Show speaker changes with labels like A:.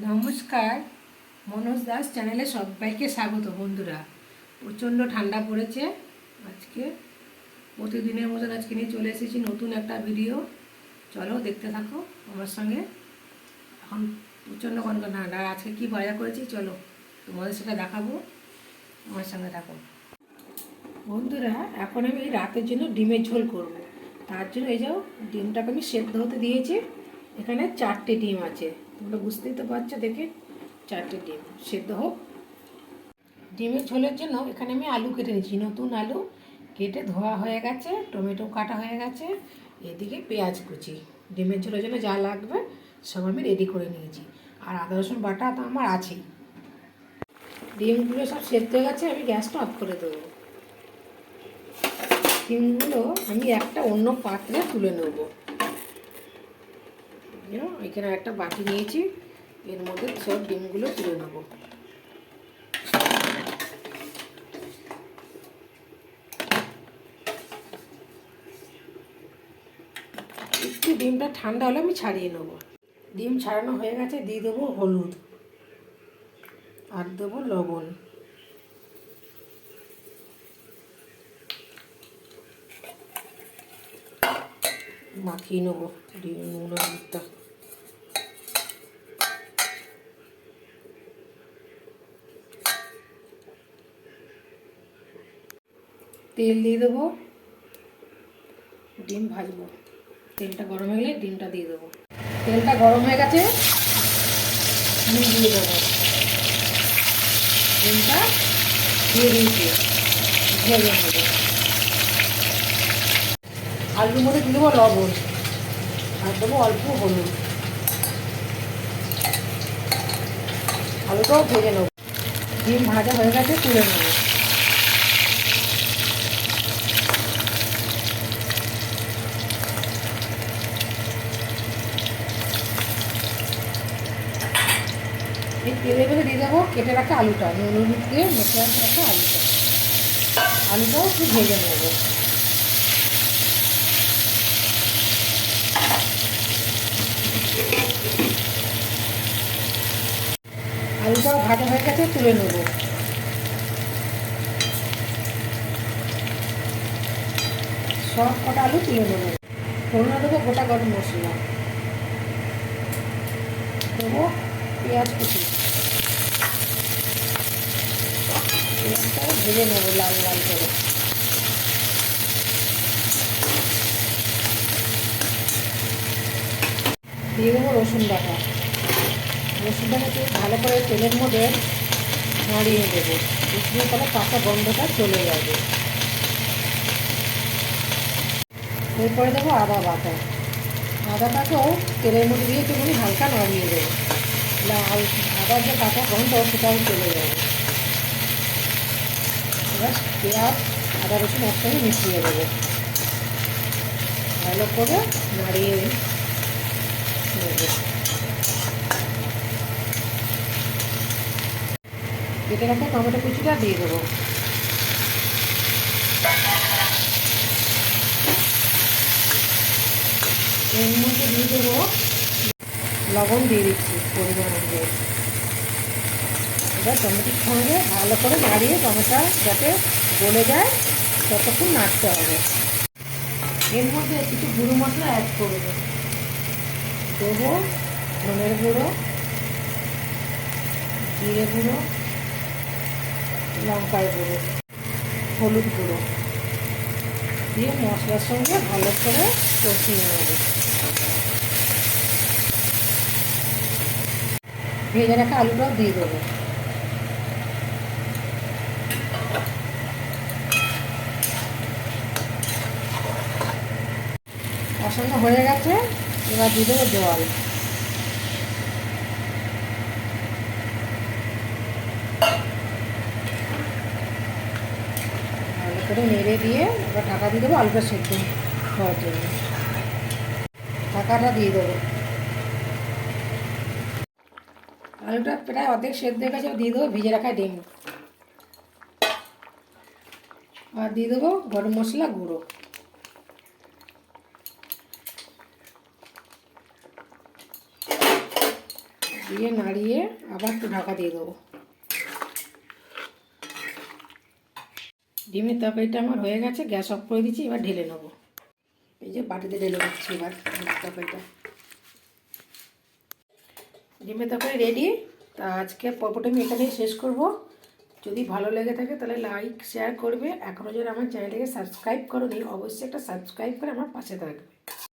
A: নমস্কার, মনোজ দাস চ্যানেলে সবাইকে স্বাগত বন্ধুরা। প্রচণ্ড ঠান্ডা পড়েছে। আজকে প্রতিদিনের মতন আজকে নিয়ে চলে এসেছি নতুন একটা ভিডিও। চলো দেখতে থাকো আমার সঙ্গে। এখন প্রচণ্ড কনকন ঠান্ডা। আর আজকে কী বাজার করেছি? চলো তোমাদের সেটা দেখাবো। আমার সঙ্গে থাকো। বন্ধুরা, এখন আমি রাতের জন্য ডিমের ঝোল করব। তার জন্য এই যাও ডিমটাকে আমি সেদ্ধ হতে দিয়েছি। এখানে চারটে ডিম আছে। তোমরা বুঝতেই তো পারছ দেখে, চারটে ডিম, সেদ্ধ হোক। ডিমের ঝোলের জন্য এখানে আমি আলু কেটে নিয়েছি। নতুন আলু কেটে ধোয়া হয়ে গেছে, টমেটো কাটা হয়ে গেছে, এদিকে পেঁয়াজ কুচি। ডিমের ঝোলের জন্য যা লাগবে সব আমি রেডি করে নিয়েছি। আর আদা, রসুন, বাটা তো আমার আছেই। ডিমগুলো সব সেদ্ধ হয়ে গেছে, আমি গ্যাসটা অফ করে দেবো। ডিমগুলো আমি একটা অন্য পাত্রে তুলে নেব। এখানে একটা বাটি নিয়েছি। এর মধ্যে সব ডিমগুলো তুলে নেব। একটু ডিমটা ঠান্ডা হলে আমি ছাড়িয়ে নেব। ডিম ছাড়ানো হয়ে গেছে, দিয়ে দেবো হলুদ। আর দেবো লবণ। মাখিয়ে নেব ডিম, নুন তেল দিয়ে দেবো। ডিম ভাজবো। তেলটা গরম হয়ে গেলে ডিমটা দিয়ে দেবো। তেলটা গরম হয়ে গেছে, ডিম দিয়ে দেবো। ডিমটা দিয়ে দিয়েছি। ভেজে নেব। আলুর মধ্যে দিয়ে দেবো লবণ আর দেবো অল্প হলুদ। আলুটাও ভেজে নেব। ডিম ভাজা হয়ে গেছে, তুলে নেব। এই তেলের দিয়ে দেবো, কেটে রাখা আলুটা নুন হলুদ দিয়ে মেখে রাখা আলুটা। আলুটাও একটু ভেজে নেব। আলুটাও ভাজা হয়ে গেছে, তুলে নেব। সব কটা আলু তুলে নেব। ফোড়না দেবো গোটা গরম মশলা। দেবো পেঁয়াজ কুচি। ভেজে নেব লাল লাল করে। দিয়ে দেবো রসুন বাটা। রসুনটাকে একটু ভালো করে তেলের মধ্যে নাড়িয়ে দেবো। রসুনের পরে কাঁচা গন্ধটা চলে যাবে। এরপরে দেবো আদা বাটা। আদাটাকেও তেলের মধ্যে দিয়ে একটুখানি হালকা নাড়িয়ে দেবো। লাল আদার যে কাঁচা গন্ধ সেটাও চলে যাবে। এবার পেঁয়াজ, আদা, রসুন একসঙ্গে মিশিয়ে দেবো। ভালো করে নাড়িয়ে নেব। কেটে রাখা টমেটো কুচিটা দিয়ে দেবো। এর মধ্যে দিয়ে দেবো লবণ দিয়ে দিচ্ছি। পরিমাণ অনুযায়ী এবার টমেটোর সঙ্গে ভালো করে নাড়িয়ে টমেটো যাতে গলে যায়, ততক্ষণ নাড়তে হবে। এর মধ্যে কিছু গুঁড়ো মশলা অ্যাড করব দেবো ধনের গুঁড়ো, জিরে গুঁড়ো, লঙ্কার গুঁড়ো, হলুদ গুঁড়ো দিয়ে মশলার সঙ্গে ভালো করে কষিয়ে নেব। ভেজে রাখা আলুটাও দিয়ে দেবো। কষানো হয়ে গেছে, এবার দিয়ে দেবো জল। নেড়ে দিয়ে এবার ঢাকা দিয়ে দেবো আলুটা সেদ্ধ হওয়ার জন্য। ঢাকাটা দিয়ে দেবো। আলুটা প্রায় অর্ধেক সেদ্ধ হয়ে গেছে দিয়ে দেবো ভিজে রাখা ডিম। আর দিয়ে দেবো গরম মশলা গুঁড়ো। দিয়ে নাড়িয়ে আবার একটু ঢাকা দিয়ে দেবো। ডিমের তরকারিটা আমার হয়ে গেছে, গ্যাস অফ করে দিচ্ছি, এবার ঢেলে নেব। এই যে বাটিতে ঢেলে দিচ্ছি এবার তরকারিটা। ডিমের তরকারি রেডি তা আজকে পর্বটা আমি এখানেই শেষ করব। যদি ভালো লেগে থাকে তাহলে লাইক শেয়ার করবে। এখনও যদি আমার চ্যানেলটাকে সাবস্ক্রাইব করো নি অবশ্যই একটা সাবস্ক্রাইব করে আমার পাশে থাকবে।